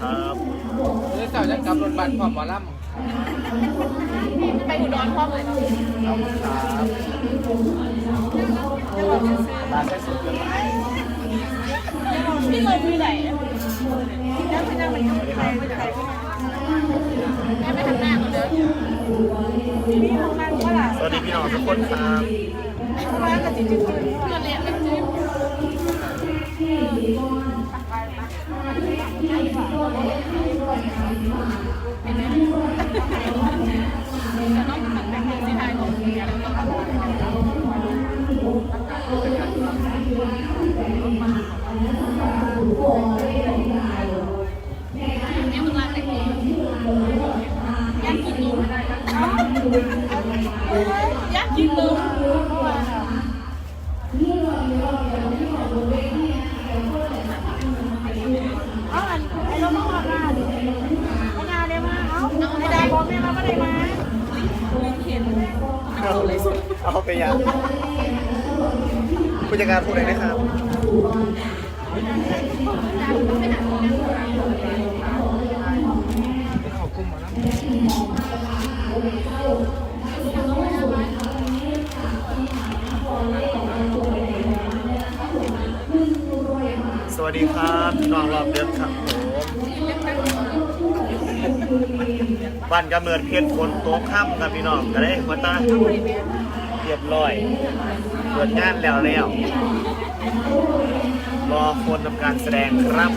ครับเรื่องเก่าจะกลับรถบัสพร้อมหมอลไปอุดรพร้อมเลยเนาะำเอาครับมาใช้สุดเลยพี่ลงที่ไหนนั่งไปนั่งไปนั่งไปนั่งไปนั่งแม่ไปทำหน้าคนเด้อนี่ทำงานว่าล่ะสวัสดีพี่น้องทุกคนครับทำงานกับจริงๆคือเงินเรียนเป็นจริงจะ ต้องเป็นเพลงที่ไทยของเรียนนี่มึงรักแต่เพลงอยากกินนมอยากกินนมเอาอันไอ้เราต้องมาหน้าดิเอาหน้าได้มาเอาไอ้ได้บอกแม่มาไม่ได้มาเห็น เอาผู้จัดการพูดเลยนะครับขอบคุณหมอลำสวัสดีครับน้องรอบเดือนครับผมบ้านกำเนิดเพชรฝนตกค่ำครับพี่น้องก็ได้มาตา เรียบร้อยเปิดงานแล้วแล้วรอคนทำการแสดงครับ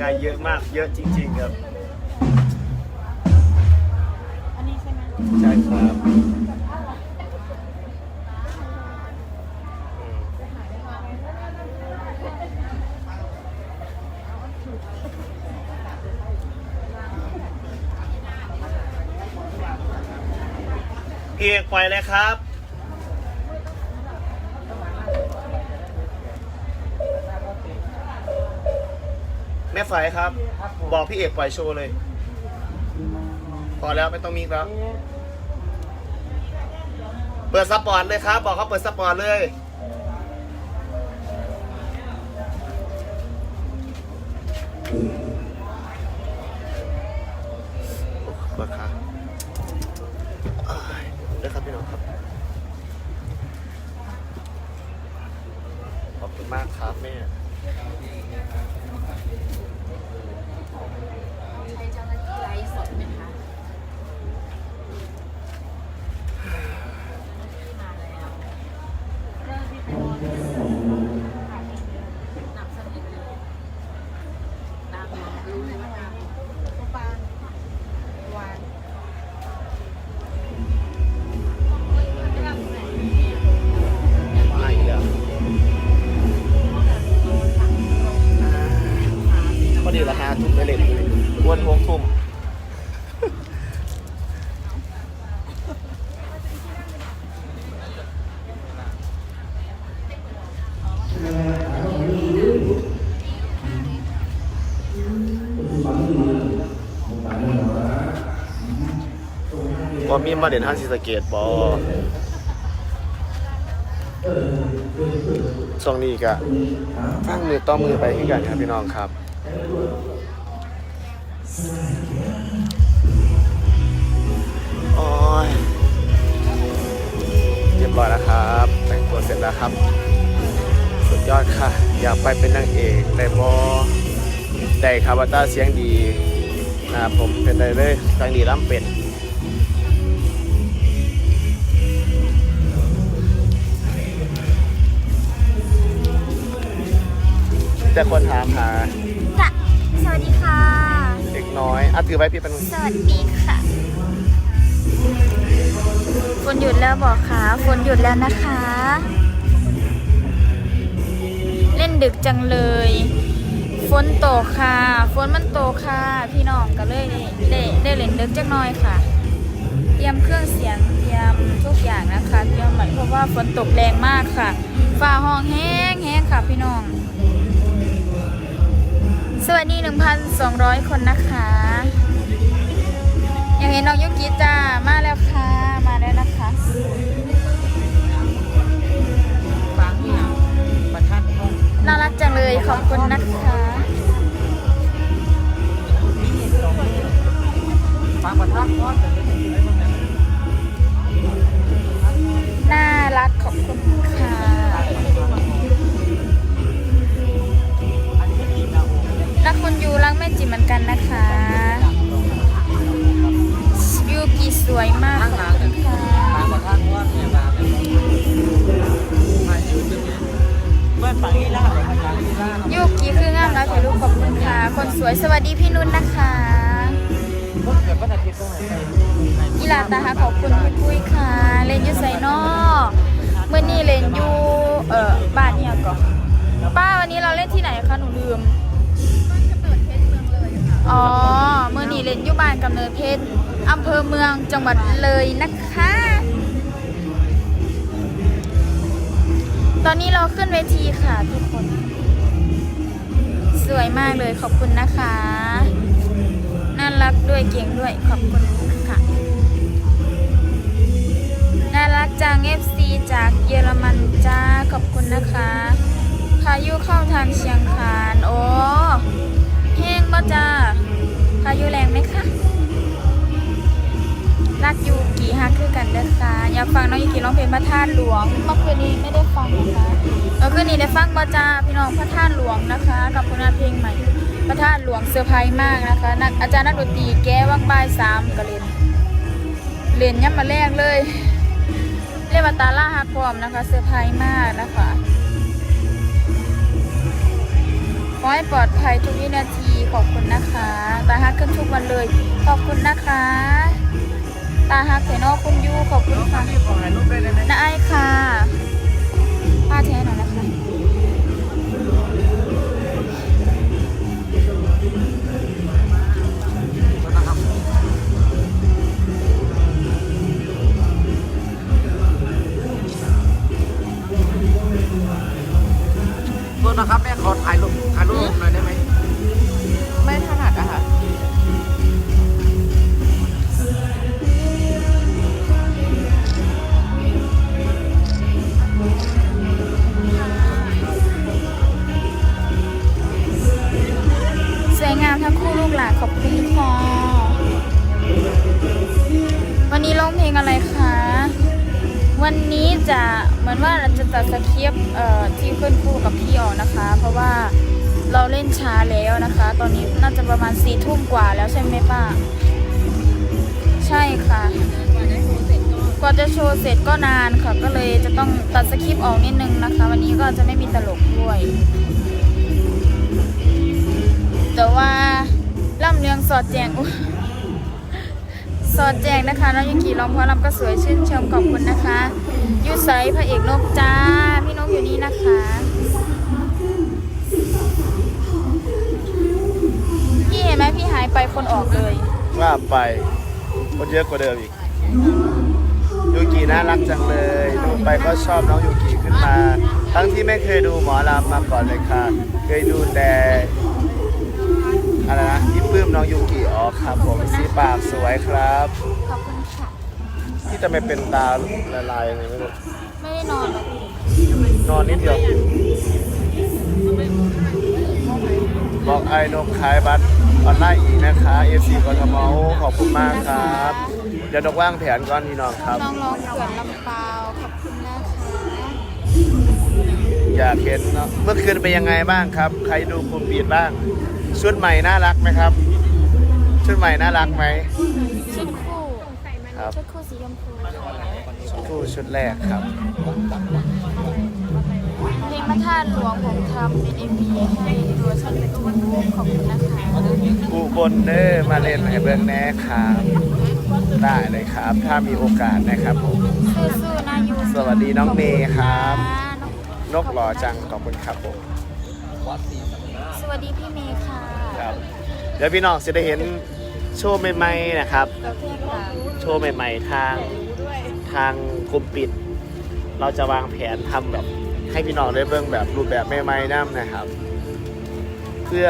กายเยอะมากเยอะจริง ๆ ครับ อันนี้ใช่ไหมใช่ครับอืมพี่เอกปล่อยเลยครับ แม่ไฟครับ บอกพี่เอกปล่อยโชว์เลย พอแล้วไม่ต้องมีแล้วเปิดสปอร์ตเลยครับ บอกเขาเปิดสปอร์ตเลย มีมาเด่นทางศรีสเกตบอช่วงนี้ก็ฟังมือต่อมือไปที่กันครับพี่น้องครับโอ้ยเรียบร้อยแล้วครับ แต่งตัวเสร็จแล้วครับ สุดยอดค่ะ อยากไปเป็นนางเอกแต่บอได้คาบาต้าเสียงดีนะครับผมเป็นได้เลยทางดีล้ำเป็ด แต่คนถามหาจ้ะสวัสดีค่ะ เด็กน้อยอะถือไว้พี่เป็นสวัสดีค่ะ ฝนหยุดแล้วบอกค่ะ ฝนหยุดแล้วนะคะ เล่นดึกจังเลย ฝนตกค่ะ ฝนมันตกค่ะ พี่น้องก็เลยได้ได้เล่นดึกจังน้อยค่ะ เตรียมเครื่องเสียง เตรียมทุกอย่างนะคะ เตรียมใหม่เพราะว่าฝนตกแรงมากค่ะ ฝ่าห้องแห้งแห้งค่ะพี่น้อง สวัสดี 1,200 คนนะคะ ยังเห็นน้องยุกิจ้า มาแล้วค่ะ มาแล้วนะคะบางอย่าประทัดน่ารักจังเลย ขอบคุณนะคะบางประทัดน่ารักขอบคุณ วยสวัสดีพี่นุ่นนะคะเมื่อเกิดวันอาทิตย์ตรงไหนอีหลาตาหาขอบคุณพี่ปุ้ยค่ะ เล่นอยูไซนอเมื่อนี้เล่นอยู่เอ่อบ้านเนี่ยก่อนป้าวันนี้เราเล่นที่ไหนคะหนูลืมอ๋อเมื่อนี้เล่นอยู่บ้านกำเนิดเพชรอำเภอเมืองจังหวัดเลยนะคะ ตอนนี้เราขึ้นเวทีค่ะทุกคน สวยมากเลยขอบคุณนะคะ น่ารักด้วยเก่งด้วยขอบคุณค่ะน่ารักจัง FC จากเยอรมันจ้าขอบคุณนะคะพายุเข้าทางเชียงคานโอ้แห้งบ่จ้าพายุแรงไหมคะ รักยูกี่ฮักคือกันเด้อค่ะอยากฟังน้องยูกี่ร้องเพลงพระธาตุหลวงเมื่อคืนนี้ไม่ได้ฟังนะคะเมื่อคืนนี้ได้ฟังบ่จ้าพี่น้องพระธาตุหลวงนะคะ กับผลงานเพลงใหม่ประธานหลวงเซอร์ไพรส์มากนะคะนักอาจารย์นักดนตรีแก้ว่างบ่ายสามก็เล่นเล่นย่ำมาแรกเลยเรียกว่าตาล่าฮักพร้อมนะคะเซอร์ไพรส์มากนะคะขอให้ปลอดภัยทุกวินาทีขอบคุณนะคะ ตาฮักขึ้นทุกวันเลย ขอบคุณนะคะ ตาฮักเทนอคุณยูขอบคุณค่ะน้าไอค่ะป้าแท้หน่อยนะคะนะครับแม่ขอถ่ายรูปถ่ายรูปหน่อย ทุ่มกว่าแล้วใช่ไหมป้า ใช่ค่ะ กว่าจะโชว์เสร็จก็นานค่ะ ก็เลยจะต้องตัดสคริปต์ออกนิดนึงนะคะ วันนี้ก็จะไม่มีตลกด้วย แต่ว่าล่ำเรืองสอดแจงสอดแจงนะคะน้องยุกิร้องเพราะลำก็สวยชื่นชมขอบคุณนะคะยูไซพระเอกนกจ้า พี่นกอยู่นี่นะคะ ไหมพี่หายไปคนออกเลยว่าไปคนเยอะกว่าเดิมอีกยูกิน่ารักจังเลยดูไปก็ชอบน้องยูกิขึ้นมา ทั้งที่ไม่เคยดูหมอลำมาก่อนเลยค่ะ เคยดูแต่อะไรนะที่ปลื้มน้องยูกิอ๋อครับผมสีปากสวยครับขอบคุณค่ะที่จะไม่เป็นตาละลายยังไงไม่รู้ไม่ได้นอนหรอกนอนนิดเดียวบอกไอ้นกขายบัตร ออนไลน์อีกนะคะเอฟซีกทมขอบคุณมากครับ เดี๋ยวนกว่างแผนก่อนพี่น้องครับ น้องร้องเขื่อนลำเปาขอบคุณนะคะอยากเห็นเนาะเมื่อคืนเป็นยังไงบ้างครับ ใครดูกลุ่มบีดบ้าง ชุดใหม่น่ารักไหมครับ ชุดใหม่น่ารักไหม ชุดคู่ครับ ชุดคู่สีชมพู ชุดคู่ชุดแรกครับ เพลงพระธาตุหลวงผมทำเป็นเอ็มวีให้เวอร์ชันเป็นทุกทุกขอบคุณนะคะอุบลเด้อมาเล่นให้เบิ้งแน่ครับได้เลยครับ ถ้ามีโอกาสนะครับผมสู้ๆนะยูสวัสดีน้องเมย์ครับน้องนกหล่อจังขอบคุณครับผมสวัสดีพี่เมย์ค่ะครับเดี๋ยวพี่น้องจะได้เห็นโชว์ใหม่ๆนะครับประเภทค่ะโชว์ใหม่ๆทางทางกลุ่มปิด เราจะวางแผนทำแบบ ให้พี่น้องได้เบิ่งแบบรูปแบบใหม่ๆน้ำนะครับ เพื่อ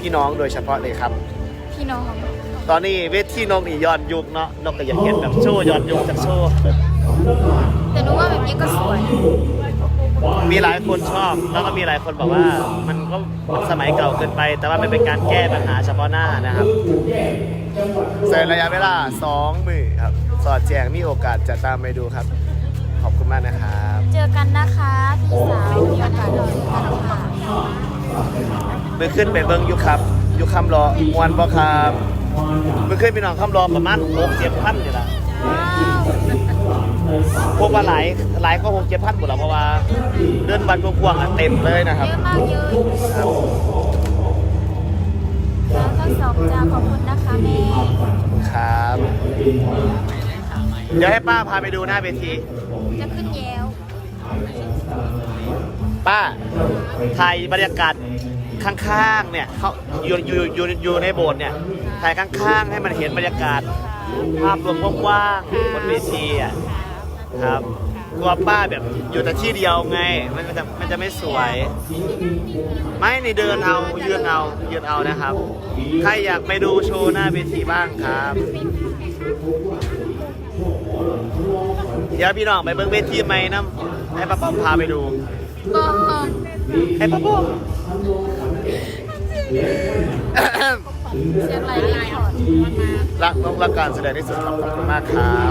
พี่น้องโดยเฉพาะเลยครับ พี่น้องตอนนี้เวทีนกนี่ย้อนยุคเนาะนกก็อยากเห็นแบบโชว์ย้อนยุคจากโชว์แต่หนูว่าแบบนี้ก็สวย มีหลายคนชอบ แล้วก็มีหลายคนบอกว่ามันก็สมัยเก่าเกินไป แต่ว่ามันเป็นการแก้ปัญหาเฉพาะหน้านะครับใส่ระยะเวลา2มือครับ สอดแจงมีโอกาสจะตามไปดูครับ ขอบคุณมากนะครับ เจอกันนะคะพี่สาวมีโอกาสเจอกันค่ะเมื่อขึ้นไปเบิ้งอยุครับอยุคำรอมวนบ่ครับเมื่อขึ้นพี่น้องคำรอประมาณหกเจ็ดพันอยู่ละว้าวพวกว่าหลายหลายก็หกเจ็ดพันหมดแล้วเพราะว่า เดินบันพวงๆอะเต็มเลยนะครับ เยอะมากเยอะครับแล้วก็สองจ้าขอบคุณนะคะแม่ครับ เดี๋ยวให้ป้าพาไปดูหน้าเวที จะขึ้นแย้วป้าถ่ายบรรยากาศข้างๆเนี่ยเขาอยู่อยู่อยู่อยู่ในโบสถ์เนี่ยถ่ายข้างๆ ให้มันเห็นบรรยากาศ ภาพรวมกว้างๆบนเวทีอะครับกลัวป้าแบบอยู่แต่ที่เดียวไง มันจะมันจะไม่สวย ไม่ในเดินเอายืนเอายืนเอานะครับ ใครอยากไปดูโชว์หน้าเวทีบ้างครับ ดี๋ยวพี่น้องไปเบิ่งเวทีใหม่น้ำให้ป้าป้อมพาไปดูก็ให้ป้าป้อมเชียงรายรีพอร์ตรักน้องรักการแสดงที่สุดครับขอบคุณมากครับ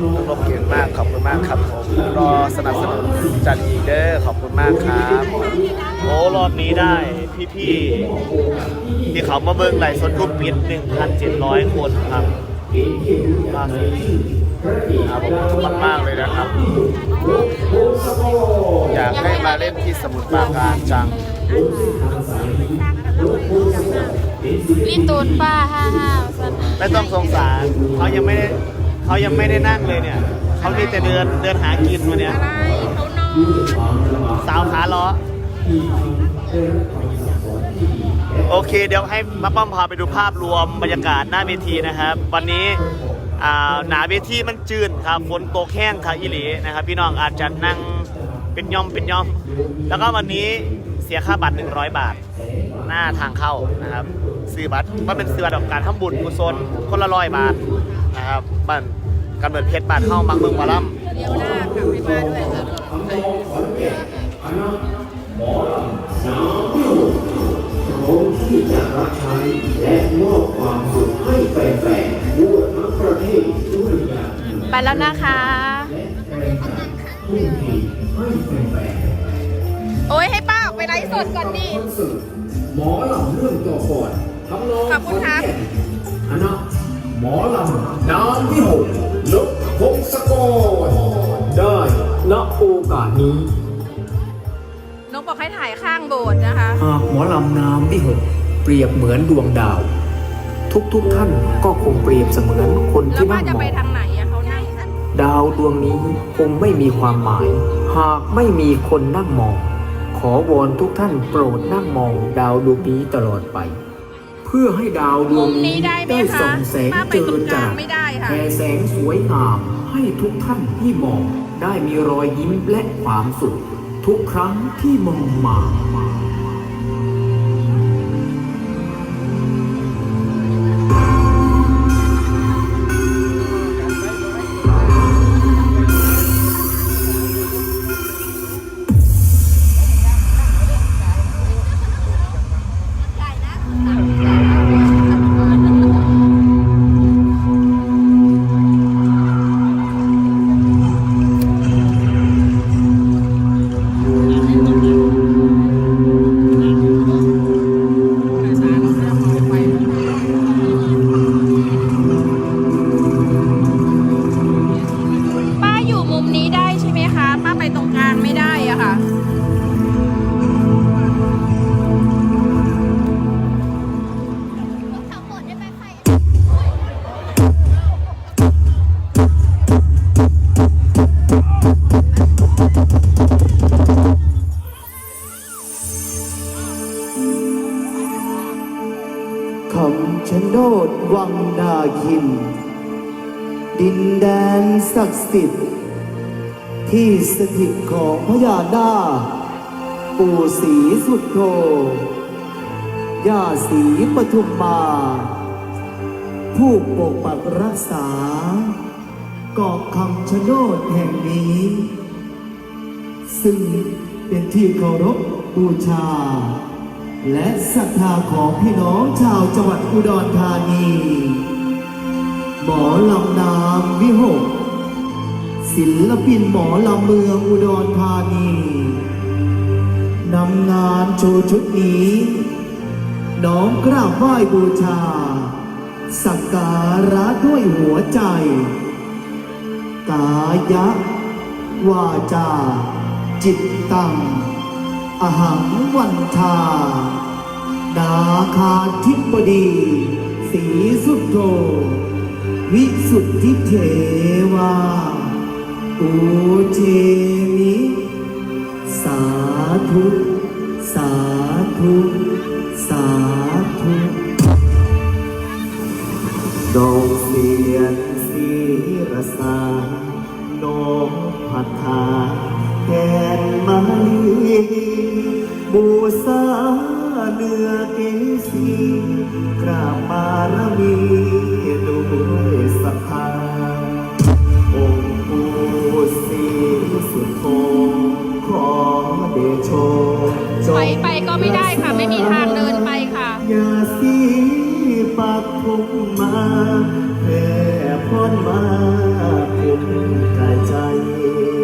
น้องนกเก่งมากขอบคุณมากครับผมรอสนับสนุนจันอีกเด้อขอบคุณมากครับโอ้รอบนี้ได้พี่ๆที่เขามาเบิ่งไหลฟ์สดกรุ๊ปปิด1,700 คนครับ ล่าสุดครับผมขอบคุณมากๆเลยนะครับ อยากให้มาเล่นที่สมุทรปราการจังลี่ตูนป้าห้าห้าสันไม่ต้องสงสารเขายังไม่ได้เขายังไม่ได้นั่งเลยเนี่ยเขามีแต่เดินเดินหากินวันเนี้ยอะไรเขานอนสาวขาล้อ โอเค เดี๋ยวให้มาป้อมพาไปดูภาพรวมบรรยากาศหน้าเวทีนะครับ วันนี้อ่าหนาเวทีมันจืดครับฝนตกแห้งค่ะอีหลีนะครับ พี่น้องอาจจะนั่งเป็นย่อมเป็นย่อม แล้วก็วันนี้เสียค่าบัตร 100 บาท หน้าทางเข้านะครับซื้อบัตรว่าเป็นซื้อบัตรของการทำบุญกุศลคนละร้อยบาทนะครับบ้านการเปิดเพชรบาทเข้าบางเมืองวาลัมเดี๋ยวหน้ากลับไปมาด้วยค่ะ ไปแล้วนะคะทุ่มเทให้แฟนโอ้ยให้ป้าออกไปไลฟ์สดก่อนดิๆคอนเสิร์ตหมอลำเรื่องต่อก่อนทำนองขอบคุณครับคณะหมอลำนามวิหกลบพงศกรได้ณโอกาสนี้นกบอกให้ถ่ายข้างโบสถ์นะคะหากหมอลำน้ำวิหกเปรียบเหมือนดวงดาว ทุกๆท่านก็คงเปรียบเสมือนคนแล้วที่ป้านั่งจะมไปอ ดาวดวงนี้คงไม่มีความหมาย หากไม่มีคนนั่งมอง ขอวอนทุกท่านโปรดนั่งมองดาวดวงนี้ตลอดไป เพื่อให้ดาวดวงมุมนี้นี้ได้ไหมได้คะส่องแสงป้าไปเจตรองกจลางรัสไม่ได้ค่ะแผ่แสงสวยงามให้ทุกท่านที่มอง ได้มีรอยยิ้มและความสุข ทุกครั้งที่มองมาป้า โนดวังนาคิน ดินแดนศักดิ์สิทธิ์ ที่สถิตของพญานาคปู่ศรีสุดโธย่าศรีปทุมมา ผู้ปกปักรักษาเกาะคำชะโนดแห่งนี้ ซึ่งเป็นที่เคารพบูชา และศรัทธาของพี่น้องชาวจังหวัดอุดรธานี หมอลำนามวิหก ศิลปินหมอลำเมืองอุดรธานีนำงานโชว์ชุดนี้ น้อมกราบไหว้บูชา สักการะด้วยหัวใจ กายะ วาจา จิตตังอหังวันทา นาคาธิบดี สีสุดโทวิสุทธิเทวาปูเจมิ สาธุ สาธุ สาธุดงเสียนสีรสาโนพัทธาแทนไม้บูสา เนื้อเกสีกราบบารมี